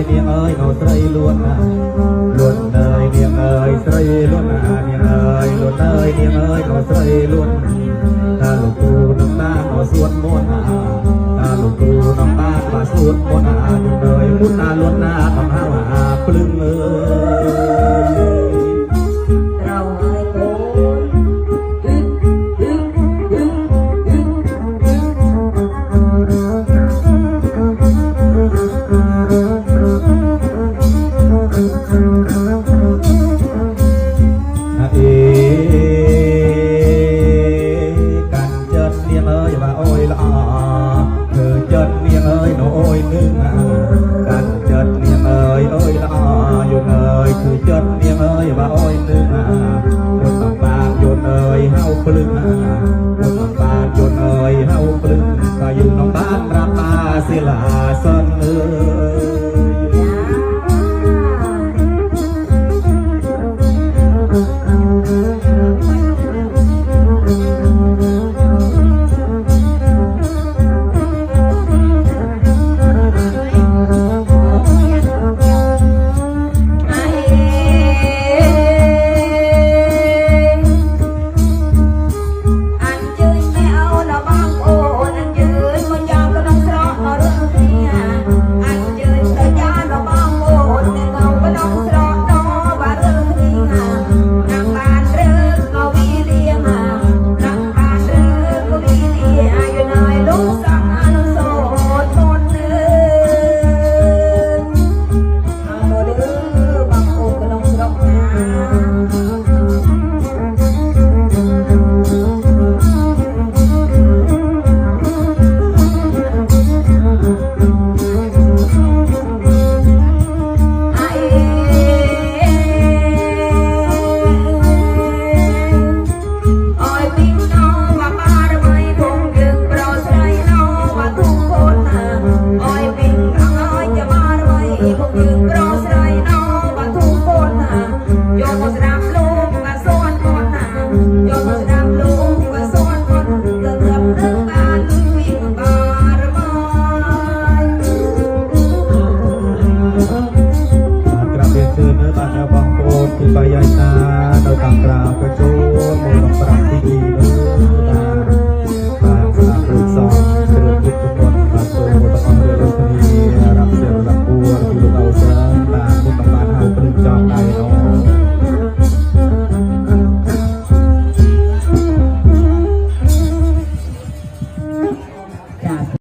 ยเนียเอ้ยเอาใจลวนนะลวนเลยเนียเอ้ยใจลวนนะเนียเอ้ยลวนเลยเนียเอ้ยเอาใจลวนตาลูกูน้องตาเอาสวดมนต์ตาลูกูน้องตาเอาสวดมนต์